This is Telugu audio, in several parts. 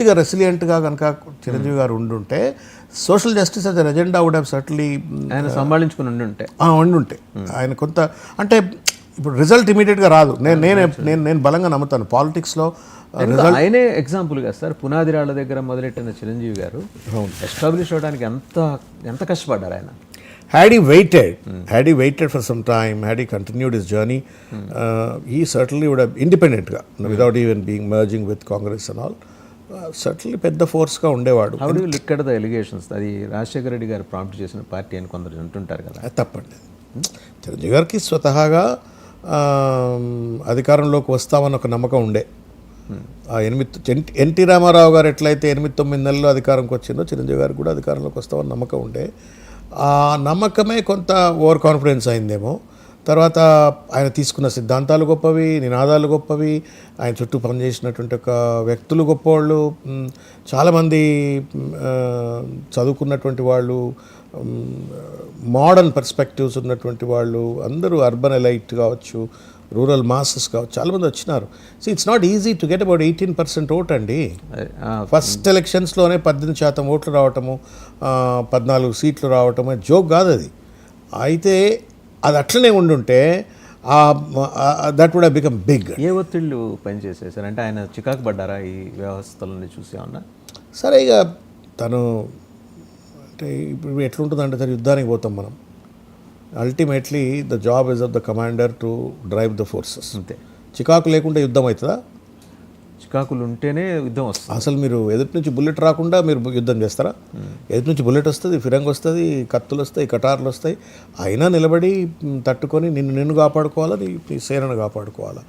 పూర్తిగా రెసిలియంట్గా కనుక చిరంజీవి గారు ఉండుంటే social justice as agenda would have certainly ఆయన సంభాళించుకుని ఉండి ఉంటే ఉండుంటే. ఆయన కొంత అంటే ఇప్పుడు రిజల్ట్ ఇమీడియట్గా రాదు. నేను నేను నేను నేను బలంగా నమ్ముతాను. పాలిటిక్స్లో ఆయనే ఎగ్జాంపుల్ కదా సార్ పునాది రాళ్ళ దగ్గర మొదలెట్టిన చిరంజీవి గారు ఎస్టాబ్లిష్ అవడానికి ఎంత ఎంత కష్టపడ్డారు ఆయన? Had he waited had he waited for some time had he continued his journey he certainly would ఇండిపెండెంట్గా without even being merging with Congress and all certainly పెద్ద ఫోర్స్గా ఉండేవాడు. How do look the allegations అది రాజశేఖర రెడ్డి గారు ప్రాంప్ట్ చేసిన పార్టీ అని కొందరు అంటుంటారు కదా. తప్పండి. చిరంజీవి గారికి స్వతహాగా అధికారంలోకి వస్తామన్న ఒక నమ్మకం ఉండే. ఆ ఎనిమిది ఎన్- ఎన్టీ రామారావు గారు ఎట్లయితే ఎనిమిది తొమ్మిది నెలల్లో అధికారంకి వచ్చిందో చిరంజీవి గారికి కూడా అధికారంలోకి వస్తామని నమ్మకం ఉండే. ఆ నమ్మకమే కొంత ఓవర్ కాన్ఫిడెన్స్ అయిందేమో. తర్వాత ఆయన తీసుకున్న సిద్ధాంతాలు గొప్పవి నినాదాలు గొప్పవి ఆయన చుట్టూ పనిచేసినటువంటి ఒక వ్యక్తులు గొప్పవాళ్ళు చాలామంది చదువుకున్నటువంటి వాళ్ళు మోడర్న్ పర్స్పెక్టివ్స్ ఉన్నటువంటి వాళ్ళు అందరూ అర్బన్ ఎలైట్ కావచ్చు రూరల్ మాసెస్ కావచ్చు చాలామంది వచ్చినారు. So it's not easy to get about eighteen percent vote అండి. ఫస్ట్ ఎలక్షన్స్లోనే పద్దెనిమిది శాతం ఓట్లు రావటము పద్నాలుగు సీట్లు రావటము జోక్ కాదు అది. అయితే అది అట్లనే ఉండుంటే దట్ వుడ్ బికమ్ బిగ్ ఏ ఒత్తిళ్ళు పనిచేసాయి సార్? అంటే ఆయన చికాకు పడ్డారా ఈ వ్యవస్థలని చూసి ఏమన్నా? సరే ఇక తను అంటే ఇప్పుడు ఎట్లుంటుందంటే సరే యుద్ధానికి పోతాం మనం. Ultimately the job is of the commander to drive the forces అంతే. చికాకు లేకుండా యుద్ధం అవుతుందా? చికాకులు ఉంటేనే యుద్ధం వస్తుంది. అసలు మీరు ఎదుటి నుంచి బుల్లెట్ రాకుండా మీరు యుద్ధం చేస్తారా? ఎదుటి నుంచి బుల్లెట్ వస్తుంది ఫిరంగ్ వస్తుంది కత్తులు వస్తాయి కటార్లు వస్తాయి. అయినా నిలబడి తట్టుకొని నిన్ను నిన్ను కాపాడుకోవాలా నీ సేనను కాపాడుకోవాలా?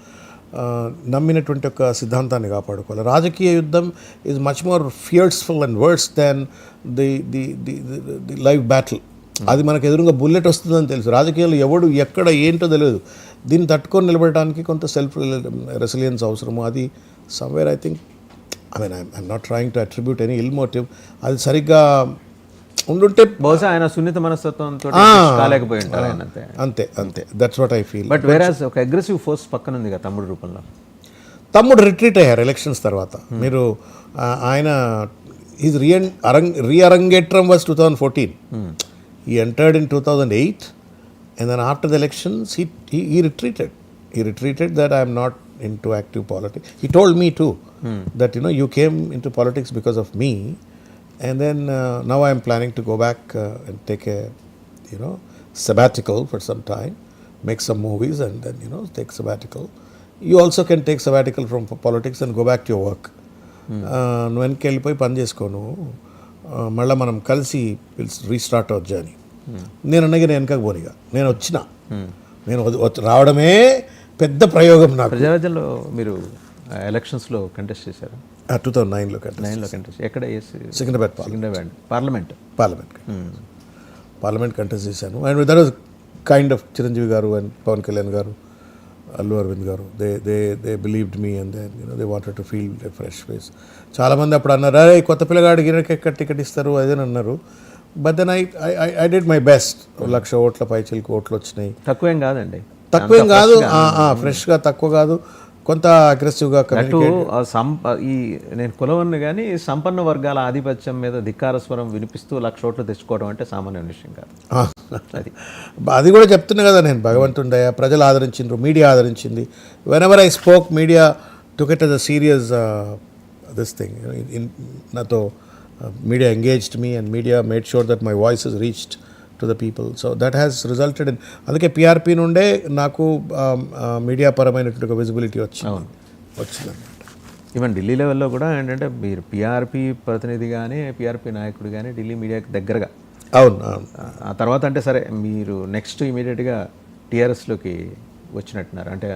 నమ్మినటువంటి ఒక సిద్ధాంతాన్ని కాపాడుకోవాలి? రాజకీయ యుద్ధం is much more fierceful and words than the the the the live battle అది మనకు ఎదురుగా బుల్లెట్ వస్తుందని తెలుసు. రాజకీయాలు ఎవడు ఎక్కడ ఏంటో తెలియదు. దీన్ని తట్టుకొని నిలబడటానికి కొంత సెల్ఫ్ రెసిలియన్స్ అవసరము అది somewhere I think I mean I'm not trying to attribute any ill motive అది సరిగ్గా ఉండుంటే బహుశా ఆయన సున్నిత మనస్తత్వంతో కాలేకపోయి ఉంటారు అంతే. అంతే that's what I feel but whereas ఒక అగ్రెసివ్ ఫోర్స్ పక్కన ఉంది కదా తమ్ముడు రూపంలో. తమ్ముడు రిట్రీట్ అయ్యారు ఎలక్షన్స్ తర్వాత. మీరు ఆ, ఆయన ఈజ్ రియన్ అరంగ్ రీఅరంగేట్రం was two thousand fourteen he entered in two thousand eight and then after the elections he he retreated he retreated that I'm not into active politics he told me too that you know you came into politics because of me and then now I'm planning to go back and take a you know, sabbatical for some time, make some movies, and then you know take sabbatical. You also can take sabbatical from po- politics and go back to your work. Uh, నువ్వు వెనక్కి వెళ్ళిపోయి పని చేసుకోను Uh, మళ్ళీ మనం కలిసి రీస్టార్ట్ అవర్ జర్నీ నేను అన్నగా నేను వెనకకు పోనిగా. నేను వచ్చిన. నేను వద్- వచ్చి- రావడమే పెద్ద ప్రయోగం నాకు. ప్రజారాజ్యంలో మీరు ఎలక్షన్స్లో కంటెస్ట్ చేశారు? టూ థౌజండ్ నైన్లో కంటే నైన్లో కంటెస్ట్ ఎక్కడ Secunderabad parliament. Secunderabad parliament? Parliament parliament contest చేశాను. And that was kind of Chiranjeevi గారు అండ్ పవన్ కళ్యాణ్ గారు అల్లు అరవింద్ గారు they they they believed me and then you know they wanted to feel a fresh face చాలామంది అప్పుడు అన్నారు అరే కొత్త పిల్లగాడికి ఈయనకి ఎక్కడ టికెట్ ఇస్తారు? అదే అన్నారు. But then I I did my best lakh ఓట్ల పైచిలకు ఓట్లు వచ్చినాయి. తక్కువేం కాదండి. తక్కువేం కాదు. ఫ్రెష్గా. తక్కువ కాదు. కొంత అగ్రెసివ్గా అటు సంప ఈ నేను కులవన్ని కానీ సంపన్న వర్గాల ఆధిపత్యం మీద ధిక్కార స్వరం వినిపిస్తూ లక్ష ఓట్లు తెచ్చుకోవడం అంటే సామాన్య విషయం కాదు. అది. అది కూడా చెప్తున్నా కదా నేను. భగవంతుండయా ప్రజలు ఆదరించిండ్రు media ఆదరించింది. Whenever I spoke media took it as a serious this thing నాతో media engaged me and media made sure that my voice is reached to the people so that has resulted in అందుకే పిఆర్పి నుండే నాకు మీడియా పరమైనటువంటి ఒక విజిబిలిటీ వచ్చింది. వచ్చింది. ఈవెన్ ఢిల్లీ లెవెల్లో కూడా ఏంటంటే మీరు పిఆర్పి ప్రతినిధి కానీ పిఆర్పి నాయకుడు కానీ ఢిల్లీ మీడియాకి దగ్గరగా. అవును ఆ తర్వాత అంటే సరే మీరు నెక్స్ట్ ఇమీడియట్గా టీఆర్ఎస్లోకి వచ్చినట్టున్నారు. అంటే